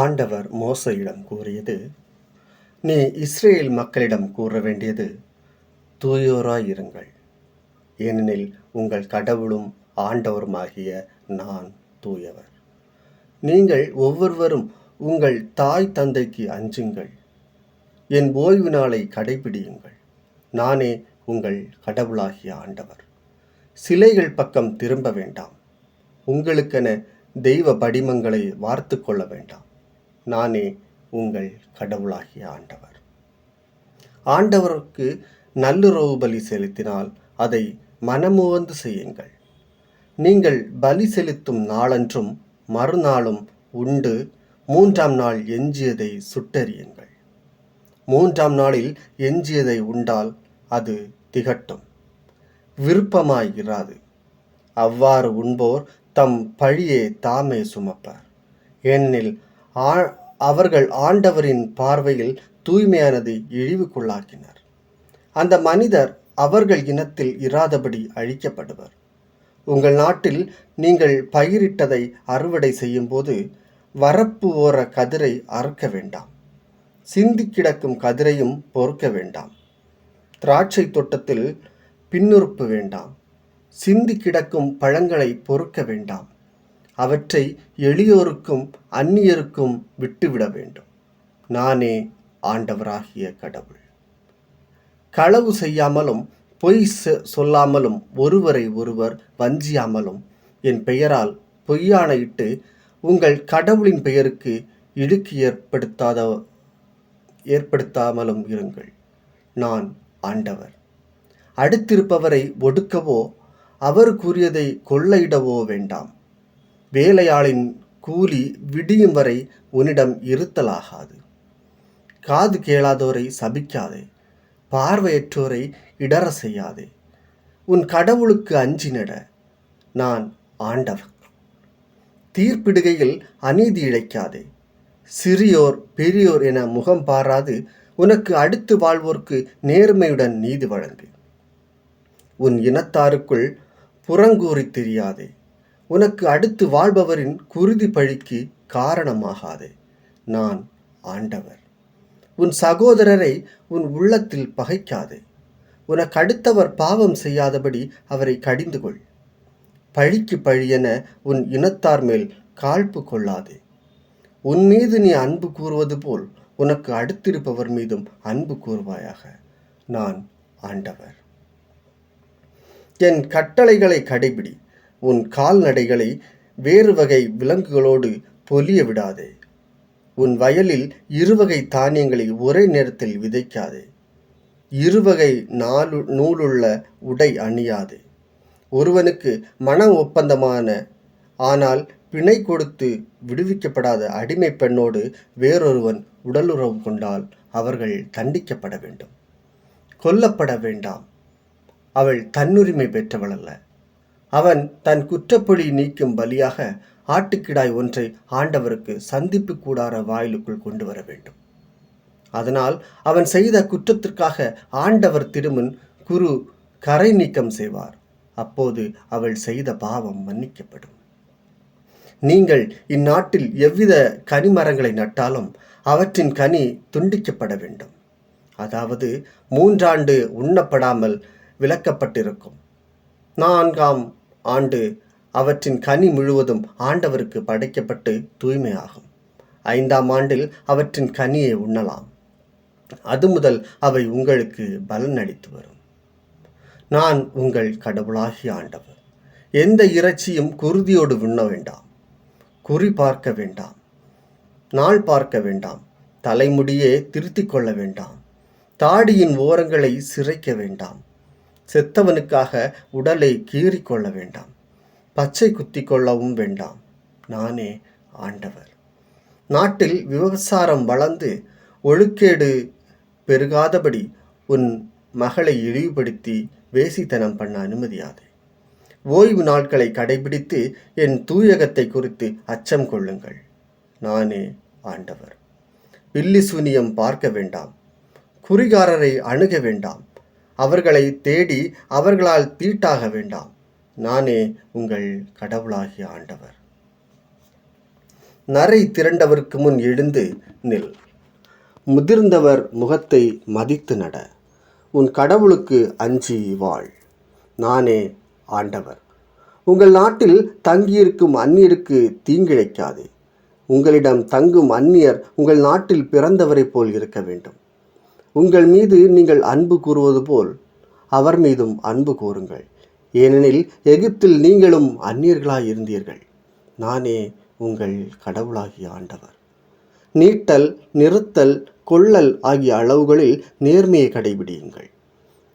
ஆண்டவர் மோசையிடம் கூறியது நீ இஸ்ரேல் மக்களிடம் கூற வேண்டியது தூயோராயிருங்கள். ஏனெனில் உங்கள் கடவுளும் ஆண்டவருமாகிய நான் தூயவர். நீங்கள் ஒவ்வொருவரும் உங்கள் தாய் தந்தைக்கு அஞ்சுங்கள். என் ஓய்வு நாளை கடைபிடியுங்கள். நானே உங்கள் கடவுளாகிய ஆண்டவர். சிலைகள் பக்கம் திரும்ப வேண்டாம். உங்களுக்கென தெய்வ படிமங்களை வார்த்து கொள்ள வேண்டாம். நானே உங்கள் கடவுளாகிய ஆண்டவர். ஆண்டவருக்கு நல்லுறவு பலி செலுத்தினால் அதை மனமுவந்து செய்யுங்கள். நீங்கள் பலி செலுத்தும் நாளன்றும் மறுநாளும் உண்டு. மூன்றாம் நாள் எஞ்சியதை சுட்டெறியுங்கள். மூன்றாம் நாளில் எஞ்சியதை உண்டால் அது திகட்டும். விருப்பமாய் இராது அவ்வாறு உண்போர் தம் பழியே தாமே சுமப்பார். ஏனெனில் அவர்கள் ஆண்டவரின் பார்வையில் தூய்மையானதை இழிவுக்குள்ளாக்கினர். அந்த மனிதர் அவர்கள் இனத்தில் இராதபடி அழிக்கப்படுவர். உங்கள் நாட்டில் நீங்கள் பயிரிட்டதை அறுவடை செய்யும்போது வரப்பு ஓர கதிரை அறுக்க வேண்டாம். சிந்தி கிடக்கும் கதிரையும் பொறுக்க வேண்டாம். திராட்சை தோட்டத்தில் பின்னுறுப்பு வேண்டாம். சிந்தி கிடக்கும் பழங்களை பொறுக்க வேண்டாம். அவற்றை எளியோருக்கும் அந்நியருக்கும் விட்டுவிட வேண்டும். நானே ஆண்டவராகிய கடவுள். களவு செய்யாமலும் பொய் சொல்லாமலும் ஒருவரை ஒருவர் வஞ்சியாமலும் என் பெயரால் பொய்யானையிட்டு உங்கள் கடவுளின் பெயருக்கு இடுக்கு ஏற்படுத்தாத ஏற்படுத்தாமலும் இருங்கள். நான் ஆண்டவர். அடுத்திருப்பவரை ஒடுக்கவோ அவர் கூறியதை கொள்ளையிடவோ வேண்டாம். வேலையாளின் கூலி விடியும் வரை உன்னிடம் இருத்தலாகாது. காது கேளாதோரை சபிக்காதே. பார்வையற்றோரை இடற செய்யாதே. உன் கடவுளுக்கு அஞ்சி நட. நான் ஆண்டவன் தீர்ப்பிடுகையில் அநீதி இழைக்காதே. சிறியோர் பெரியோர் என முகம் பாராது உனக்கு அடுத்து வாழ்வோர்க்கு நேர்மையுடன் நீதி வழங்கு. உன் இனத்தாருக்குள் புறங்கூறி தெரியாதே. உனக்கு அடுத்து வாழ்பவரின் குருதி பழிக்கு காரணமாகாதே. நான் ஆண்டவர். உன் சகோதரரை உன் உள்ளத்தில் பகைக்காதே. உனக்கு அடுத்தவர் பாவம் செய்யாதபடி அவரை கடிந்து கொள் பழிக்கு பழியென உன் இனத்தார் மேல் காழ்ப்பு கொள்ளாதே. உன் மீது நீ அன்பு கூறுவது போல் உனக்கு அடுத்திருப்பவர் மீதும் அன்பு கூறுவாயாக. நான் ஆண்டவர். என் கட்டளைகளை கடைபிடி. உன் கால்நடைகளை வேறு வகை விலங்குகளோடு பொலிய விடாதே. உன் வயலில் இருவகை தானியங்களை ஒரே நேரத்தில் விதைக்காதே. இருவகை நாலு நூலுள்ள உடை அணியாதே. ஒருவனுக்கு மன ஒப்பந்தமான ஆனால் பிணை கொடுத்து விடுவிக்கப்படாத அடிமை பெண்ணோடு வேறொருவன் உடலுறவு கொண்டால் அவர்கள் தண்டிக்கப்பட வேண்டும். கொல்லப்பட வேண்டாம். அவள் தன்னுரிமை பெற்றவள் அல்ல. அவன் தன் குற்றப்பொழி நீக்கும் பலியாக ஆட்டுக்கிடாய் ஒன்றை ஆண்டவருக்கு சந்திப்பு கூடார வாயிலுக்குள் கொண்டு வர வேண்டும். அதனால் அவன் செய்த குற்றத்திற்காக ஆண்டவர் திருமுன் குரு கரை நீக்கம் செய்வார். அப்போது அவள் செய்த பாவம் மன்னிக்கப்படும். நீங்கள் இந்நாட்டில் எவ்வித கனிமரங்களை நட்டாலும் அவற்றின் கனி துண்டிக்கப்பட வேண்டும். அதாவது மூன்றாண்டு உண்ணப்படாமல் விளக்கப்பட்டிருக்கும். நான்காம் ஆண்டு அவற்றின் கனி முழுவதும் ஆண்டவருக்கு படைக்கப்பட்டு தூய்மையாகும். ஐந்தாம் ஆண்டில் அவற்றின் கனியை உண்ணலாம். அது முதல் அவை உங்களுக்கு பலன் அளித்து வரும். நான் உங்கள் கடவுளாகிய ஆண்டவர். எந்த இறைச்சியும் குருதியோடு உண்ண வேண்டாம். குறி பார்க்க வேண்டாம். நாள் பார்க்க வேண்டாம். தலைமுடியே திருத்திக் கொள்ள வேண்டாம். தாடியின் ஓரங்களை சிரைக்க வேண்டாம். செத்தவனுக்காக உடலை கீறிக்கொள்ள வேண்டாம். பச்சை குத்தி கொள்ளவும் வேண்டாம். நானே ஆண்டவர். நாட்டில் விவசாரம் வளர்ந்து ஒழுக்கேடு பெருகாதபடி உன் மகளை இழிவுபடுத்தி வேசித்தனம் பண்ண அனுமதியாதே. ஓய்வு நாட்களை கடைபிடித்து என் தூயகத்தை குறித்து அச்சம் கொள்ளுங்கள். நானே ஆண்டவர். பில்லி சூனியம் பார்க்க வேண்டாம். குறிகாரரை அணுக வேண்டாம். அவர்களை தேடி அவர்களால் தீட்டாக வேண்டாம். நானே உங்கள் கடவுளாகிய ஆண்டவர். நரை திரண்டவருக்கு முன் எழுந்து நில். முதிர்ந்தவர் முகத்தை மதித்து நட. உன் கடவுளுக்கு அஞ்சி வாழ். நானே ஆண்டவர். உங்கள் நாட்டில் தங்கியிருக்கும் அந்நியருக்கு தீங்கிழைக்காதே. உங்களிடம் தங்கும் அந்நியர் உங்கள் நாட்டில் பிறந்தவரைப் போல் இருக்க வேண்டும். உங்கள் மீது நீங்கள் அன்பு கூறுவது போல் அவர் மீதும் அன்பு கூறுங்கள். ஏனெனில் எகிப்தில் நீங்களும் அந்நியர்களாய் இருந்தீர்கள். நானே உங்கள் கடவுளாகிய ஆண்டவர். நீட்டல் நிறுத்தல் கொள்ளல் ஆகிய அளவுகளில் நேர்மையை கடைபிடியுங்கள்.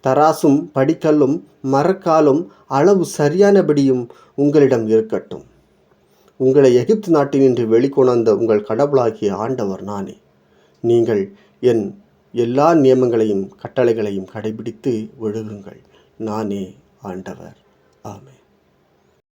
தராசும் படிக்கல்லும் மரக்காலும் அளவு சரியானபடியும் உங்களிடம் இருக்கட்டும். உங்களை எகிப்து நாட்டினின்று வெளிக்கொணர்ந்த உங்கள் கடவுளாகிய ஆண்டவர் நானே. நீங்கள் என் எல்லா நியமங்களையும் கட்டளைகளையும் கடைபிடித்து ஒழுகுங்கள். நானே ஆண்டவர். ஆமே